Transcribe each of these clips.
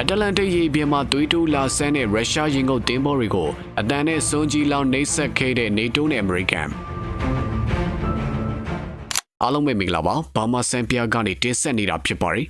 အတလန်တိတ်ရေပြင်မှာသွေးတိုးလာဆန်းတဲ့ရုရှားရင်ကုန်တင်းဘောတွေကိုအတန်နဲ့စွန်ကြီးလောင်နှိပ်စက်ခဲ့တဲ့နေတိုးနဲ့အမေရိကန်အားလုံးပဲမင်္ဂလာပါဘာမာစံပြာကနေတင်ဆက်နေတာဖြစ်ပါတယ်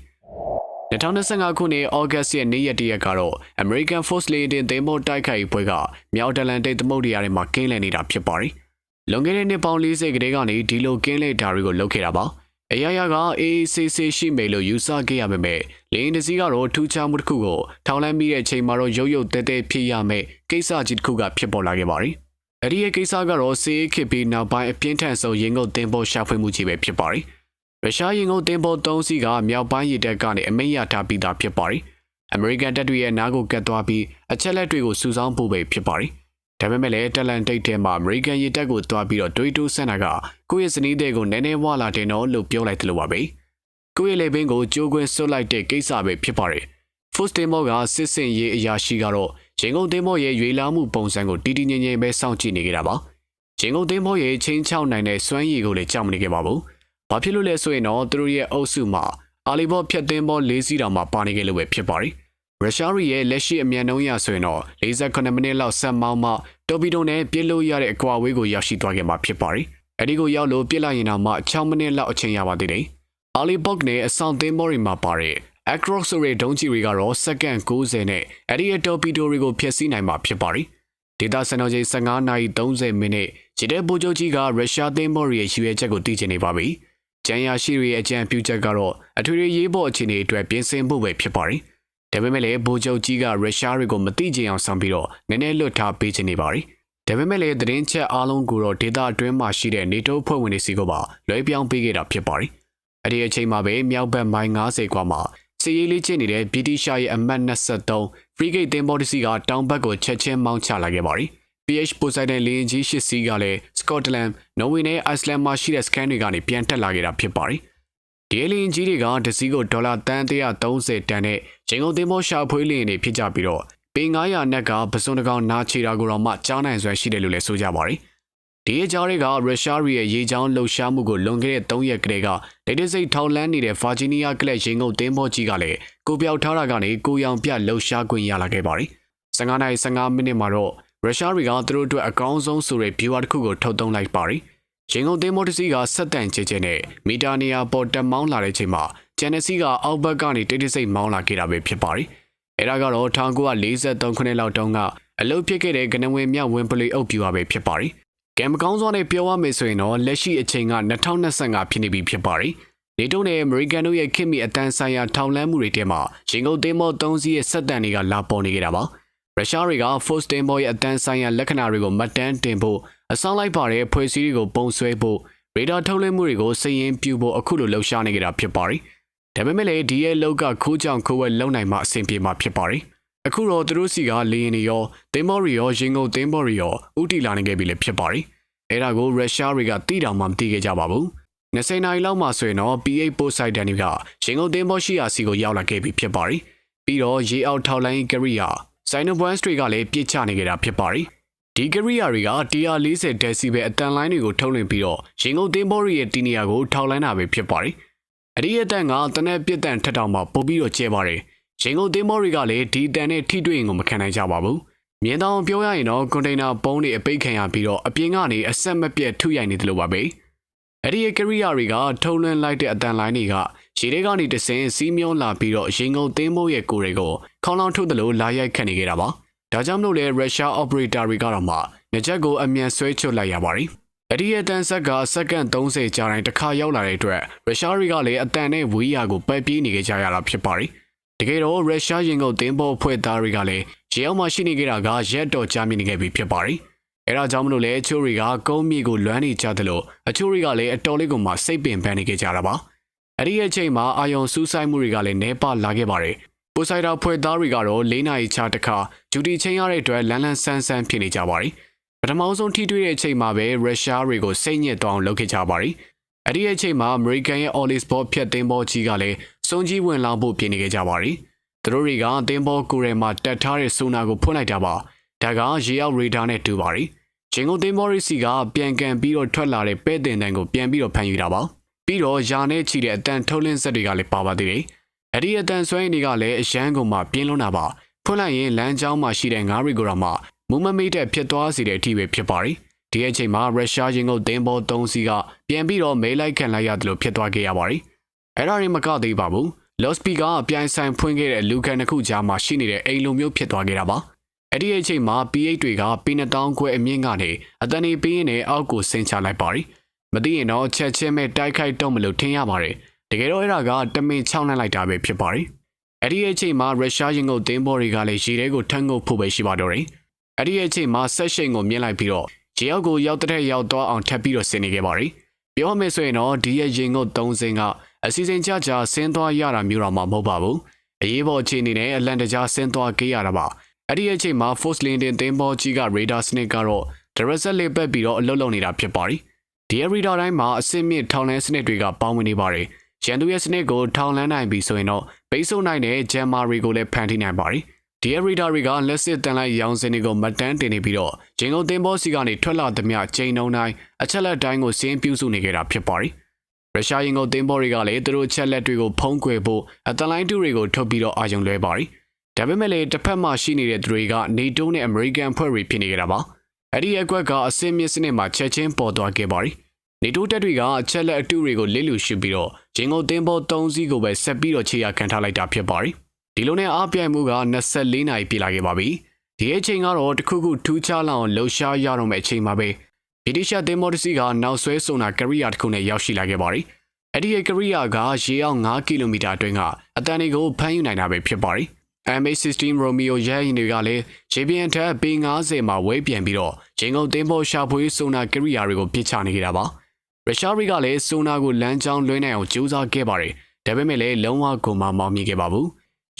2025ခုနှစ်ဩဂတ်စ်ရဲ့နေ့ရက်တရက်ကတော့ American Force လေတင်သင်္ဘောတိုက်ခိုက်ပွဲကမြောက်တလန်တိတ်သမုဒ္ဒရာထဲမှာကင်းလည်နေတာဖြစ်ပါတယ်။လွန်ခဲ့တဲ့နှစ်ပေါင်း40ကတည်းကနေဒီလိုကင်းလည်တာတွေကိုလုပ်ခဲ့တာပါ။ အရာရာကအေးဆေးဆေးရှိမယ်လို့ယူဆခဲ့ရပေမဲ့လေရင်တစ်စီးကတော့ထူးခြားမှုတစ်ခုကိုထောင်လန်းပြီးတဲ့အချိန်မှာတော့ရုပ်ရုပ်တဲတဲဖြစ်ရမယ်ကိစ္စကြီးတစ်ခုကဖြစ်ပေါ်လာခဲ့ပါတယ်။အဲ့ဒီရဲ့ကိစ္စကတော့စေးခစ်ပြီးနောက်ပိုင်းအပြင်းထန်ဆုံးရင်ငုတ်တင်ပေါ်ရှာဖွေမှုကြီးပဲဖြစ်ပါတယ်။ရုရှားရင်ကုန်တင်ပေါ်၃စီးကမြောက်ပိုင်းရတပ်ကနေအမိန့်ရထားပြီးသားဖြစ်ပါတယ်။အမေရိကန်တပ်တွေရဲ့နားကိုကတ်သွားပြီးအချက်လက်တွေကိုစုဆောင်းဖို့ပဲဖြစ်ပါတယ်။ ဒါပေမဲ့လည်းတလန်တိတ်ထဲမှာအမေရိကန်ရတပ်ကိုသွားပြီးတော့တွေးတိုးဆန်တာကကိုယ့်ရဲ့စနီးတဲ့ကိုနည်းနည်းဝလာတယ်နော်လို့ပြောလိုက်တယ်လို့ပါပဲ။ကိုယ့်ရဲ့လေဘင်းကိုကြိုးကွင်းဆွတ်လိုက်တဲ့ကိစ္စပဲဖြစ်ပါတယ်။ First Timor ကစစ်စင်ရေးအရာရှိကတော့ရင်ကုန်တင်ပေါ်ရဲ့ရွေလာမှုပုံစံကိုတီတီငင်ငင်ပဲစောင့်ကြည့်နေကြတာပါ။ရင်ကုန်တင်ပေါ်ရဲ့ချင်းချောက်နိုင်တဲ့စွမ်းရည်ကိုလည်းကြောက်မနေခဲ့ပါဘူး။ဘာဖြစ်လို့လဲဆိုရင်တော့သူတို့ရဲ့အုပ်စုမှာအာလီဘော့ဖြတ်သင်းဘော၄စီးတောင်မှပါနေကြလို့ပဲဖြစ်ပါတယ်။ ရုရှားရဲ့လက်ရှိအမြန်နှုန်းရဆိုရင်တော့48မိနစ်လောက်ဆက်မောင်းမှတော်ပီဒိုနဲ့ပြစ်လို့ရတဲ့အကွာဝေးကိုရောက်ရှိသွားခဲ့မှာဖြစ်ပါတယ်။အဲဒီကိုရောက်လို့ပြစ်လိုက်ရင်တော့မှ6မိနစ်လောက်အချိန်ရပါသေးတယ်။အာလီဘော့နဲ့အဆောင်သင်းဘောတွေမှာပါတဲ့ Across ဆိုတဲ့ဒုံးကျည်တွေကတော့စက္ကန့်90နဲ့အဲဒီရဲ့တော်ပီဒိုတွေကိုဖျက်ဆီးနိုင်မှာဖြစ်ပါတယ်။ဒေတာစံတော်ချိန်15နာရီ30မိနစ်ဂျီတဲ့ဗိုလ်ချုပ်ကြီးကရုရှားသင်းဘောတွေရဲ့ရွေချက်ကိုသိချင်နေပါပြီ။ကျန်ရရှိတွေရဲ့အကြံပြုချက်ကတော့အထွေထွေရေးပေါ်အခြေအနေအတွက်ပြင်ဆင်ဖို့ပဲဖြစ်ပါတယ်။ ဒါပေမဲ့လည်းဗိုလ်ချုပ်ကြီးကရုရှားတွေကိုမသိချင်အောင်ဆောင်ပြီးတော့နည်းနည်းလွတ်ထားပေးချင်နေပါတယ်။ဒါပေမဲ့လည်းသတင်းချက်အားလုံးကိုတော့ဒေတာအတွင်းမှာရှိတဲ့နေတိုးဖွဲ့ဝင်တွေစီကပါလွှဲပြောင်းပေးခဲ့တာဖြစ်ပါတယ်။အဲဒီအချိန်မှာပဲမြောက်ဘက်မိုင်90ကွာမှာစီရေးလေးချင်းနေတဲ့ဗြိတိရှားရဲ့အမှတ်23 frigate သင်္ဘောတစ်စီးကတောင်ဘက်ကိုချက်ချင်းမောင်းချလာခဲ့ပါတယ်။ PH Poseidon လေယာဉ်ကြီး၈စီးကလည်း Scotland, Norway နဲ့ Iceland မှာရှိတဲ့ scan တွေကနေပြန်တက်လာခဲ့တာဖြစ်ပါတယ်။ ဒီလေယာဉ်ကြီးတွေကတစ်စီးကိုဒေါ်လာတန်130တန်နဲ့ချိန်ကုန်သင်္ဘောရှာဖွေလေယာဉ်တွေဖြစ်ကြပြီးတော့ပေ900နက်ကပစွန်တကောင်နာချီတာကိုတော့မှကြားနိုင်စွမ်းရှိတယ်လို့လည်းဆိုကြပါတယ်။ဒီအကြောင်းတွေကရုရှားရဲ့ရေချောင်းလှုပ်ရှားမှုကိုလွန်ခဲ့တဲ့3ရက်ကလေးကဒိတ်တစိတ်ထောက်လန်းနေတဲ့ Virginia ကလပ်ရင်ကုန်သင်္ဘောကြီးကလည်းကိုပြောက်ထားတာကနေကိုရောင်ပြလှုပ်ရှားခွင့်ရလာခဲ့ပါတယ်။15နာရီ15မိနစ်မှာတော့ရုရှားတွေကသူတို့အတွက်အကောင်းဆုံးဆိုတဲ့ viewer တစ်ခုကိုထုတ်သုံးလိုက်ပါတယ်။ ရင်ကုန်သင်္ဘောတစ်စီးကဆက်တန်ချေချေနဲ့မီတာနီယာပေါ်တက်မောင်းလာတဲ့ချိန်မှာဂျန်နစီကအောက်ဘက်ကနေတိတ်တိတ်ဆိတ်မောင်းလာခဲ့တာပဲဖြစ်ပါတယ်။အဲဒါကတော့1943ခုနှစ်လောက်တုန်းကအလုပ်ဖြစ်ခဲ့တဲ့ကနဝင်မြဝင်ပလီအုပ်ပြူပါပဲဖြစ်ပါတယ်။ကံမကောင်းစွာနဲ့ပြောရမယ်ဆိုရင်တော့လက်ရှိအချိန်က2025ဖြစ်နေပြီဖြစ်ပါတယ်။နေတိုးနဲ့အမေရိကန်တို့ရဲ့ခင်မီအတန်းဆိုင်ရာထောင်လန်းမှုတွေထဲမှာရင်ကုန်သင်္ဘော၃စီးရဲ့ဆက်တန်တွေကလာပေါ်နေကြတာပါ။ ရုရှားတွေက Force Timor ရဲ့အတန်းဆိုင်ရာလက္ခဏာတွေကိုမှတ်တမ်းတင်ဖို့အဆောင်လိုက်ပါတဲ့ဖွဲ့စည်းတွေကိုပုံဆွဲဖို့ရေဒါထုတ်လွှင့်မှုတွေကိုစည်ရင်ပြူဖို့အခုလိုလှုပ်ရှားနေကြတာဖြစ်ပါတယ်။ဒါပေမဲ့လည်းဒီရဲ့လောက်ကခိုးကြောင်ခိုးဝဲလုံနိုင်မှအဆင်ပြေမှာဖြစ်ပါတယ်။အခုတော့သူတို့စီကလေရင်တွေရောတင်မော်ရီရောရင်ကုန်တင်မော်ရီရောဥတီလာနေခဲ့ပြီလေဖြစ်ပါတယ်။အဲဒါကိုရုရှားတွေကတိတောင်မှမသိခဲ့ကြပါဘူး။20နာရီလောက်မှဆိုရင်တော့ PA Poseidon တွေကရင်ကုန်တင်မော်ရှိရာစီကိုရောက်လာခဲ့ပြီဖြစ်ပါတယ်။ပြီးတော့ရေအောက်ထောက်လိုင်းကရိယာ Sinobans တွေကလည်းပြစ်ချနေကြတာဖြစ်ပါတယ်။ဒီကရိယာတွေက140ဒက်ဆီဘယ်အတန်လိုင်းတွေကိုထုတ်လွှင့်ပြီးတော့ရင်ကုန်သင်းဘော်ရဲ့တီနီယာကိုထောက်လိုင်းတာပဲဖြစ်ပါတယ်။အဒီအတန်ကတနက်ပြစ်တန်ထက်တောင်မှပိုပြီးတော့ကျဲပါတယ်။ရင်ကုန်သင်းဘော်တွေကလည်းဒီတန်နဲ့ထိတွေ့ရင်ကိုမခံနိုင်ကြပါဘူး။မြင်းတောင်ပြောရရင်တော့ကွန်တိန်နာပုံးတွေအပိတ်ခံရပြီးတော့အပြင်ကနေအဆက်မပြတ်ထုရိုက်နေတယ်လို့ပါပဲ။အဲ့ဒီကရိယာတွေကထုံလွှင့်လိုက်တဲ့အတန်လိုင်းတွေက ရေထဲကနေတဆင်းစီးမြုံလာပြီးတော့ရင်ကုန်သင်းမိုးရဲ့ကိုယ်တွေကိုခေါင်းလောင်းထုတ်တယ်လို့လာရိုက်ခတ်နေကြတာပါ။ဒါကြောင့်မလို့လေရုရှား operator တွေကတော့မှငကြက်ကိုအမြန်ဆွဲချွတ်လိုက်ရပါတယ်။အဲ့ဒီအတန်ဆက်ကစက္ကန့်30ကြာတိုင်းတစ်ခါရောက်လာတဲ့အတွက်ရုရှားတွေကလည်းအတန်နဲ့ဝေးရာကိုပတ်ပြေးနေကြရတာဖြစ်ပါတယ်။တကယ်တော့ရုရှားရင်ကုန်သင်းပေါ်ဖွဲ့သားတွေကလည်းရေအောက်မှာရှိနေကြတာကရက်တော်ကြာမြင့်နေခဲ့ပြီဖြစ်ပါတယ်။အဲဒါကြောင့်မလို့လေအချို့တွေကကုန်းမြေကိုလွမ်းနေကြတယ်လို့အချို့တွေကလည်းအတော်လေးကိုမှစိတ်ပင်ပန်းနေကြကြတာပါ။ အဲ့ဒီအချိန်မှာအာယုံစူးစိုက်မှုတွေကလည်းနှဲပါလာခဲ့ပါတယ်။ပိုဆိုင်တာဖွဲ့သားတွေကတော့၄နာရီချတခါဂျူတီချင်းရတဲ့အတွက်လန်းလန်းဆန်းဆန်းဖြစ်နေကြပါတယ်။ပထမဆုံးထိတွေ့တဲ့အချိန်မှာပဲရုရှားတွေကိုစိတ်ညစ်သွားအောင်လုပ်ခဲ့ကြပါတယ်။အဲ့ဒီအချိန်မှာအမေရိကန်ရဲ့ Ollis Ball ဖြတ်သင်းဘောကြီးကလည်းစုံကြီးဝင်လောင်ဖို့ပြင်နေကြကြပါတယ်။သူတို့တွေကသင်းဘောကိုယ်ထဲမှာတက်ထားတဲ့ဆိုနာကိုဖွင့်လိုက်တာပါ။ဒါကရေအောက်ရေဒါနဲ့တူပါတယ်။ဂျင်ကိုသင်းဘောရီစီကပြန်ကန်ပြီးတော့ထွက်လာတဲ့ပဲ့တင်တန်ကိုပြန်ပြီးတော့ဖန်ယူတာပါ။ ပြီးတော့ယာနဲ့ချီတဲ့အတန်ထုတ်လင်းဆက်တွေကလည်းပါပါသေးတယ်။အဲ့ဒီအတန်ဆွဲနေကလည်းအရန်ကုန်မှပြင်းလွန်းတာပါဖွင့်လိုက်ရင်လမ်းကြောင်းမှာရှိတဲ့ငါးရီကိုတော့မှမူမမေးတဲ့ဖြစ်သွားစေတဲ့အထိပဲဖြစ်ပါရီဒီအချိန်မှာရုရှားရင်ကုန်သင်းဘော၃စီးကပြန်ပြီးတော့မဲလိုက်ခံလိုက်ရတယ်လို့ဖြစ်သွားခဲ့ရပါရီအဲ့ဒါရင်မကသေးပါဘူးလော့စပီကအပြိုင်ဆိုင်ဖွင့်ခဲ့တဲ့လူကန်တစ်ခုကြားမှာရှိနေတဲ့အိမ်လိုမျိုးဖြစ်သွားခဲ့တာပါအဲ့ဒီအချိန်မှာ PH တွေကปี2000ခွဲအမြင့်ကနေအတန်နေပေးရင်အောက်ကိုဆင်းချလိုက်ပါရီ မသိရင်တော့ချက်ချင်းမဲ့တိုက်ခိုက်တော့မလို့ထင်ရပါတယ်တကယ်တော့အဲ့ဒါကတမင်ချောင်းနှံ့လိုက်တာပဲဖြစ်ပါရီအဲ့ဒီအချိန်မှာရုရှားရင်ကုန်တင်းဘော်တွေကလည်းရေထဲကိုထန်းငုပ်ဖို့ပဲရှိပါတော့တယ်အဲ့ဒီအချိန်မှာဆက်ရှိန်ကိုမြင်လိုက်ပြီးတော့ရေအောက်ကိုရောက်တဲ့ရောက်တော့အောင်ထပ်ပြီးတော့ဆင်းနေခဲ့ပါရီပြောမယ်ဆိုရင်တော့ဒီရဲ့ရင်ကုန်၃စင်းကအစီအစဉ်ကြကြဆင်းသွားရတာမျိုးတော့မှမဟုတ်ပါဘူးအရေးပေါ်အခြေအနေနဲ့အလန်တကြားဆင်းသွားခဲ့ရတာပါအဲ့ဒီအချိန်မှာ Force Landing သင်းဘောကြီးက Radar စနစ်ကတော့ Direct လေးပတ်ပြီးတော့အလုတ်လုံနေတာဖြစ်ပါရီ ဒီ Radar တိုင်းမှာအဆင့်မြင့်ထောင်လန်းစနစ်တွေကပေါင်းဝင်နေပါတယ်ရန်သူရဲ့စနစ်ကိုထောင်လန်းနိုင်ပြီဆိုရင်တော့ဘိတ်ဆိုးနိုင်တဲ့ဂျမ်မာရီကိုလည်းဖန်တီးနိုင်ပါတယ်ဒီရီဒါတွေကလက်စစ်တန်လိုက်ရောင်စင်တွေကိုမတန်းတင်နေပြီးတော့ဂျင်ကုန်တင်ဘောစီကနေထွက်လာသမျှချိန်နှုံတိုင်းအချက်လက်တိုင်းကိုစင်းပြုစုနေကြတာဖြစ်ပါတယ်ရုရှားရင်ကုန်တင်ဘောတွေကလည်းသူတို့ချက်လက်တွေကိုဖုံးကွယ်ဖို့အတလိုင်းတူတွေကိုထုတ်ပြီးတော့အာရုံလွဲပါတယ်ဒါပေမဲ့လည်းတစ်ဖက်မှာရှိနေတဲ့သူတွေကနေတိုးနဲ့အမေရိကန်ဖွဲ့တွေဖြစ်နေကြတာပါ အဲ့ဒီအကွက်ကအစင်းမြစ်စနစ်မှာချက်ချင်းပေါ်သွားခဲ့ပါတယ်နေတိုးတက်တွေကအချက်လက်အတူတွေကိုလစ်လူရှုပြီးတော့ဂျင်ကုန်တင်ဘော၃စီးကိုပဲဆက်ပြီးတော့ခြေရခံထားလိုက်တာဖြစ်ပါတယ်ဒီလိုနဲ့အားပြိုင်မှုက24နာရီပြည့်လာခဲ့ပါပြီဒီအချိန်ကတော့တခုခုထူးခြားလောက်လှုပ်ရှားရတော့မယ့်အချိန်မှာပဲဗြိတိရှတင်မော်တစီကနောက်ဆွဲဆုံတာကရိယာတစ်ခုနဲ့ရောက်ရှိလာခဲ့ပါတယ်အဲ့ဒီကရိယာကရေအောင်9ကီလိုမီတာအတွင်းကအတန်တွေကိုဖမ်းယူနိုင်တာပဲဖြစ်ပါတယ် MH16 Romeo ရဲရင်တွေကလည်းရေပြင်ထက်ပေ90မှာဝဲပြန်ပြီးတော့ဂျင်ကုန်တင်ပေါ်ရှာဖွေဆိုနာကရိယာတွေကိုပြစ်ချနေကြတာပါရုရှားတွေကလည်းဆိုနာကိုလမ်းကြောင်းလွှဲနိုင်အောင်ကြိုးစားခဲ့ပါတယ်ဒါပေမဲ့လည်းလုံးဝကိုမှမောင်းမြခဲ့ပါဘူး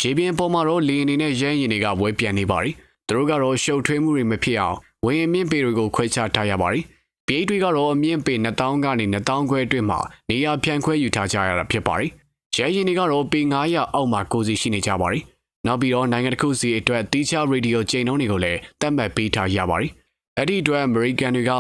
ရေပြင်ပေါ်မှာတော့လေအနေနဲ့ရဲရင်တွေကဝဲပြန်နေပါတယ်သူတို့ကတော့ရှုပ်ထွေးမှုတွေမဖြစ်အောင်ဝင်းအမြင့်ပေတွေကိုခွဲခြားထားရပါတယ်ပြေးတွေကတော့အမြင့်ပေ2000ကနေ2000ခွဲအတွင်းမှာနေရာဖြန့်ခွဲယူထားကြရတာဖြစ်ပါတယ်ရဲရင်တွေကတော့ပေ900အောက်မှာကိုစီရှိနေကြပါတယ် နောက်ပြီးတော့နိုင်ငံတစ်ခုစီအတွက်တီးခြားရေဒီယိုချိန်နှုန်းတွေကိုလည်းတတ်မှတ်ပေးထားရပါတယ်အဲ့ဒီအတွက် American တွေက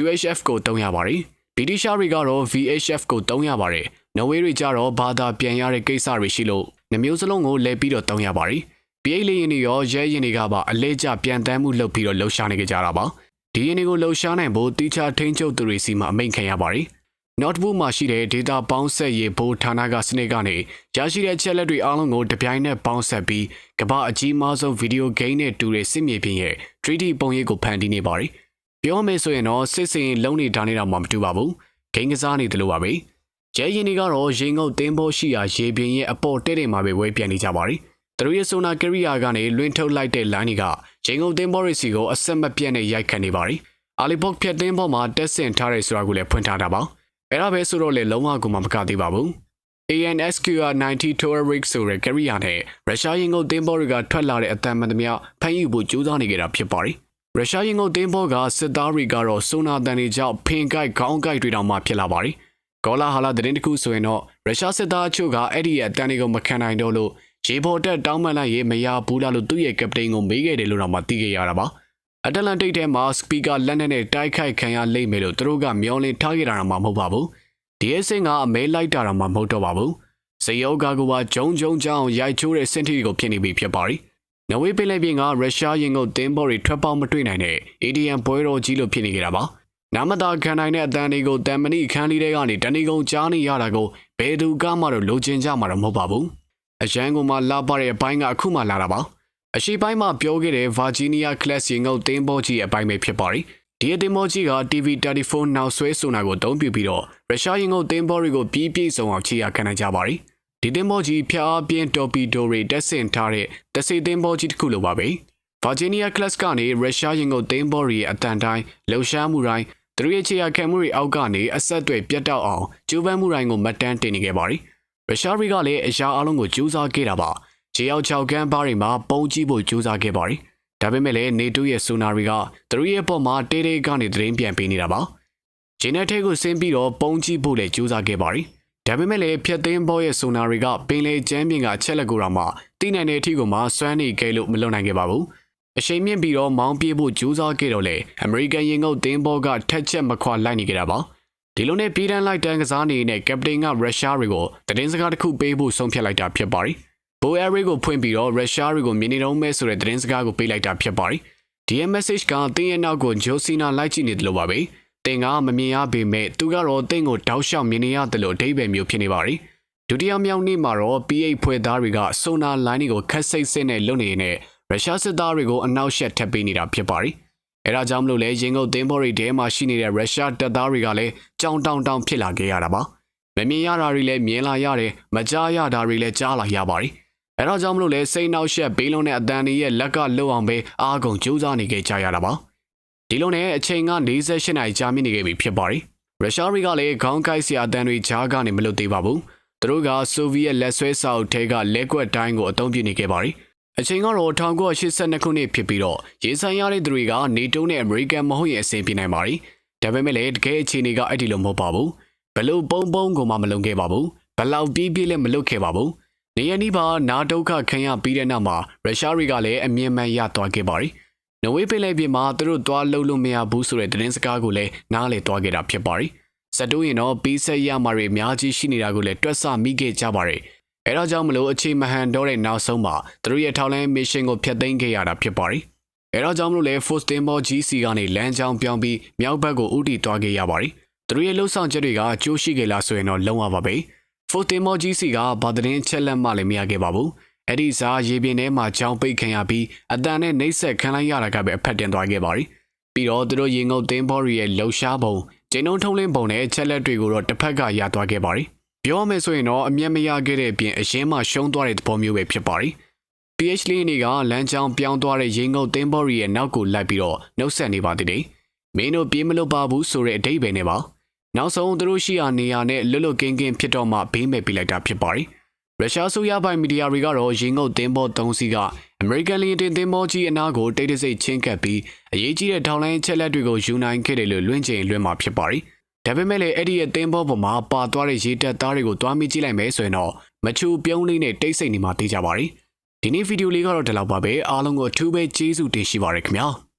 UHF ကိုတုံးရပါတယ်ဗြိတိရှတွေကတော့ VHF ကိုတုံးရပါတယ်နော်ဝေးတွေကြတော့ဘာသာပြန်ရတဲ့ကိစ္စတွေရှိလို့နှမျိုးစလုံးကိုလဲပြီးတော့တုံးရပါတယ်။ PA လေးရင်တွေရောရဲရင်တွေကပါအလဲကျပြန်တမ်းမှုလုပ်ပြီးတော့လှုပ်ရှားနေကြတာပါ။ဒီရင်တွေကိုလှုပ်ရှားနိုင်ဖို့တီချာထိန်းချုပ်သူတွေစီမှာအမိန့်ခံရပါတယ်။ notebook မှာရှိတဲ့ data ပေါင်းဆက်ရေးဘိုးဌာနကစနစ်ကနေရရှိတဲ့ချက်လက်တွေအားလုံးကိုတပြိုင်နက်ပေါင်းဆက်ပြီးကမ္ဘာအကြီးမားဆုံးဗီဒီယိုဂိမ်းနဲ့တူတဲ့စစ်မြေပြင်ရဲ့ 3D ပုံရိပ်ကိုဖန်တီးနေပါတယ်။ပြောမယ်ဆိုရင်တော့စစ်စင်လုံးနေတာနေတာမှမတူပါဘူး။ဂိမ်းကစားနေတယ်လို့ပါပဲ။ကျဲရင်တွေကတော့ရေငုပ်တင်းဖို့ရှိရာရေပြင်ရဲ့အပေါ်တဲ့တဲ့မှာပဲဝဲပြန်နေကြပါရီ။သူတို့ရဲ့ဆိုနာကရိယာကနေလွင်ထုတ်လိုက်တဲ့လိုင်းတွေကရေငုပ်တင်းဖို့ရစီကိုအဆက်မပြတ်နဲ့ရိုက်ခတ်နေပါရီ။အာလီဘော့ဖြတ်တင်းဖို့မှာတက်ဆင်ထားတဲ့ဆိုတာကိုလည်းဖွင့်ထားတာပါ။ အဲ့ဒါပဲဆိုတော့လေလုံးဝကိုမှမကသေးပါဘူး။ ANSQR 90 Tour Rig ဆိုတဲ့ကရိယာနဲ့ရုရှားရင်ကုန်တင်းဘောတွေကထွက်လာတဲ့အတန်မှန်သမျှဖမ်းယူဖို့ကြိုးစားနေကြတာဖြစ်ပါရီ။ရုရှားရင်ကုန်တင်းဘောကစစ်သားတွေကတော့ဆိုနာတန်တွေကြောင့်ဖင်ကိုက်ခေါင်းကိုက်တွေတောင်မှဖြစ်လာပါရီ။ကောလာဟာလာသတင်းတစ်ခုဆိုရင်တော့ရုရှားစစ်သားအချို့ကအဲ့ဒီရဲ့တန်တွေကိုမခံနိုင်တော့လို့ရေပေါ်တက်တောင်းပန်လိုက်ရေးမရဘူးလားလို့သူ့ရဲ့ကပတိန်ကိုမေးခဲ့တယ်လို့တော့မှသိခဲ့ရတာပါ အတလန်တိတ်ထဲမှာစပီကာလက်နက်နဲ့တိုက်ခိုက်ခံရလိမ့်မယ်လို့သူတို့ကမျောလင်းထားခဲ့တာမှမဟုတ်ပါဘူးဒီအစင်ကအမဲလိုက်တာတော့မှမဟုတ်တော့ပါဘူးစေယောဂါကပါဂျုံဂျုံကြောင်ရိုက်ချိုးတဲ့စင်တီကိုဖြစ်နေပြီဖြစ်ပါရီနဝေးပင်လယ်ပြင်ကရုရှားရင်ကုန်တင်းဘော်တွေထွက်ပေါက်မတွေ့နိုင်တဲ့ ADM ပွဲတော်ကြီးလို့ဖြစ်နေကြတာပါနာမတာခံနိုင်တဲ့အတန်တွေကိုတန်မဏိခန်းလေးတွေကနေတဏီကုံကြားနေရတာကိုဘယ်သူကမှတော့လိုချင်ကြမှာတော့မဟုတ်ပါဘူးအရန်ကမှလာပါတဲ့အပိုင်းကအခုမှလာတာပါ အရှိပိုင်းမှာပြောခဲ့တဲ့ Virginia Class ရင်ငုတ်တင်းပေါ်ကြီးအပိုင်းပဲဖြစ်ပါရီဒီအတင်းပေါ်ကြီးက TV34 နောက်ဆွဲဆိုနာကိုတုံးပြပြီးတော့ရုရှားရင်ငုတ်တင်းပေါ်တွေကိုပြီးပြည့်စုံအောင်ခြေရခံနိုင်ကြပါရီဒီတင်းပေါ်ကြီးဖျားပြင်းတော်ပီဒိုတွေတက်ဆင်ထားတဲ့တစီတင်းပေါ်ကြီးတစ်ခုလိုပါပဲ Virginia Class ကနေရုရှားရင်ငုတ်တင်းပေါ်ရဲ့အတန်တိုင်းလှုပ်ရှားမှုတိုင်းသူတို့ရဲ့ခြေရခံမှုတွေအောက်ကနေအဆက်အသွယ်ပြတ်တောက်အောင်ကျိုးပန်းမှုတိုင်းကိုမတ်တန်းတင်နေခဲ့ပါရီရုရှားတွေကလည်းအရာအလုံးကိုကြိုးစားခဲ့တာပါ ခြေရောက်ချောက်ကန်းပါးတွေမှာပုံကြည့်ဖို့ကြိုးစားခဲ့ပါရီဒါပေမဲ့လည်းနေတိုးရဲ့ဆိုနာတွေကသူတို့ရဲ့ပေါ်မှာတေးတေးကနေသတင်းပြန်ပေးနေတာပါဂျင်းနဲ့ထဲကိုဆင်းပြီးတော့ပုံကြည့်ဖို့လည်းကြိုးစားခဲ့ပါရီဒါပေမဲ့လည်းဖြတ်သိမ်းဘောရဲ့ဆိုနာတွေကပင်လေကျမ်းပြင်ကအချက်လက်ကိုတော့မှတိနိုင်တဲ့အထိကိုမှစွမ်းနေခဲ့လို့မလွန်နိုင်ခဲ့ပါဘူးအရှိန်မြင့်ပြီးတော့မောင်းပြေးဖို့ကြိုးစားခဲ့တော့လေအမေရိကန်ရင်ငုတ်တင်းဘောကထက်ချက်မခွာလိုက်နေကြတာပါဒီလိုနဲ့ပြည်တန်းလိုက်တန်းကစားနေတဲ့ကပတိန်ကရုရှားတွေကိုတည်င်းစကားတစ်ခုပေးဖို့ဆုံးဖြတ်လိုက်တာဖြစ်ပါတယ်။ ဘိုအဲရီကိုဖွင့်ပြီးတော့ရုရှားတွေကိုမြင်နေတော့မဲဆိုတဲ့တည်င်းစကားကိုပေးလိုက်တာဖြစ်ပါတယ်။ဒီ message ကတင်းရဲ့နောက်ကိုဂျိုစီနာလိုက်ကြည့်နေတယ်လို့ပါပဲ။တင်ကမမြင်ရပေမဲ့သူကတော့တင်းကိုတောက်လျှောက်မြင်နေရတယ်လို့အဓိပ္ပာယ်မျိုးဖြစ်နေပါတယ်။ဒုတိယမြောက်နေ့မှာတော့ PA ဖွဲ့သားတွေကဆိုနာလိုင်းတွေကိုခက်စိတ်စစ်နဲ့လွတ်နေနေရုရှားစစ်သားတွေကိုအနောက်ရှက်ထပ်ပေးနေတာဖြစ်ပါတယ်။အဲဒါကြောင့်မလို့လဲရင်ကုန်သင်းဘော်တွေထဲမှာရှိနေတဲ့ရုရှားတပ်သားတွေကလည်းကြောင်တောင်တောင်ဖြစ်လာခဲ့ရတာပါ။မမြင်ရတာတွေလည်းမြင်လာရတယ်မကြားရတာတွေလည်းကြားလာရပါတယ်။ အဲဒါကြောင့်မလို့လဲစိတ်နောက်ရှက်ဘေးလုံးနဲ့အတန်တွေရဲ့လက်ကလှုပ်အောင်ပဲအားကုန်ကြိုးစားနေခဲ့ကြရတာပါ။ဒီလိုနဲ့အချိန်က48နာရီကြာမြင့်နေခဲ့ပြီဖြစ်ပါတယ်။ရုရှားတွေကလည်းခေါင်းကိုက်စရာအတန်တွေကြားကနေမလွတ်သေးပါဘူး။သူတို့ကဆိုဗီယက်လက်ဆွဲစာအုပ်ထဲကလက်ကွက်တိုင်းကိုအသုံးပြုနေခဲ့ပါတယ်။အချိန်ကတော့1982ခုနှစ်ဖြစ်ပြီးတော့ရေဆိုင်ရတဲ့သူတွေကနေတိုးနဲ့အမေရိကန်မဟုတ်ရင်အဆင်ပြေနိုင်ပါတယ်။ဒါပေမဲ့လည်းတကယ်အခြေအနေကအဲ့ဒီလိုမဟုတ်ပါဘူး။ဘလို့ပုံပုံကိုမှမလုံခဲ့ပါဘူး။ဘလောက်ပြီးပြီးလည်းမလုပ်ခဲ့ပါဘူး။ နေရနီးပါနာဒုက္ခခံရပြီးတဲ့နောက်မှာရုရှားတွေကလည်းအမြင်မှန်ရသွားခဲ့ပါတယ်။နဝေးပင်လယ်ပြင်မှာသူတို့သွားလှုပ်လို့မရဘူးဆိုတဲ့သတင်းစကားကိုလည်းနားလည်သွားခဲ့တာဖြစ်ပါတယ်။စတိုးရင်တော့ပြီးဆက်ရမှာတွေအများကြီးရှိနေတာကိုလည်းတွက်ဆမိခဲ့ကြပါတယ်။အဲဒါကြောင့်မလို့အချိန်မဟန်တော့တဲ့နောက်ဆုံးမှာသူတို့ရဲ့ထောက်လိုင်းမစ်ရှင်ကိုဖျက်သိမ်းခဲ့ရတာဖြစ်ပါတယ်။အဲဒါကြောင့်မလို့လဲ Force Timber GC ကနေလမ်းကြောင်းပြောင်းပြီးမြောက်ဘက်ကိုဥတီသွားခဲ့ရပါတယ်။သူတို့ရဲ့လှုပ်ဆောင်ချက်တွေကကြိုးရှိခဲ့လားဆိုရင်တော့လုံးဝပါပဲ။ Force Timber GC ကဘာသတင်းချက်လက်မှလည်းမရခဲ့ပါဘူး။အဲ့ဒီစားရေပြင်ထဲမှာကြောင်ပိတ်ခံရပြီးအတန်နဲ့နှိမ့်ဆက်ခံလိုက်ရတာကပဲအဖက်တင်သွားခဲ့ပါတယ်။ပြီးတော့သူတို့ရေငုပ်သင်းဘော်ရီရဲ့လှုပ်ရှားပုံကျင်းုံထုံးလင်းပုံနဲ့ချက်လက်တွေကိုတော့တစ်ဖက်ကရသွားခဲ့ပါတယ်။ပြောမယ်ဆိုရင်တော့အမျက်မရခဲ့တဲ့အပြင်အရင်မှရှုံးသွားတဲ့သဘောမျိုးပဲဖြစ်ပါတယ်။ PH လေးတွေကလမ်းကြောင်းပြောင်းသွားတဲ့ရေငုပ်သင်းဘော်ရီရဲ့နောက်ကိုလိုက်ပြီးတော့နှုတ်ဆက်နေပါသေးတယ်။မင်းတို့ပြေးမလို့ပါဘူးဆိုတဲ့အဓိပ္ပာယ်နဲ့ပါ။ နောက်ဆုံးသူတို့ရှိရာနေရာနဲ့လွတ်လွတ်ကင်းကင်းဖြစ်တော့မှဘေးမဲ့ပြလိုက်တာဖြစ်ပါတယ်။ရုရှားဆိုရပိုင်မီဒီယာတွေကတော့ရေငုပ်သင်းဘော၃စီးကအမေရိကန်လီတင်သင်းဘောကြီးအနာကိုတိတ်တဆိတ်ချင်းကပ်ပြီးအရေးကြီးတဲ့ထောင်လိုင်းချက်လက်တွေကိုယူနိုင်ခဲ့တယ်လို့လွှင့်ကျင်လွှင့်မှာဖြစ်ပါတယ်။ဒါပေမဲ့လည်းအဲ့ဒီရဲ့သင်းဘောပေါ်မှာပါသွားတဲ့ရေတက်သားတွေကိုတွားမိကြည့်လိုက်မယ်ဆိုရင်တော့မချူပြုံးလေးနဲ့တိတ်ဆိတ်နေမှသိကြပါတယ်။ဒီနေ့ဗီဒီယိုလေးကတော့ဒီလောက်ပါပဲအားလုံးကိုအထူးပဲကျေးဇူးတင်ရှိပါရခင်ဗျာ။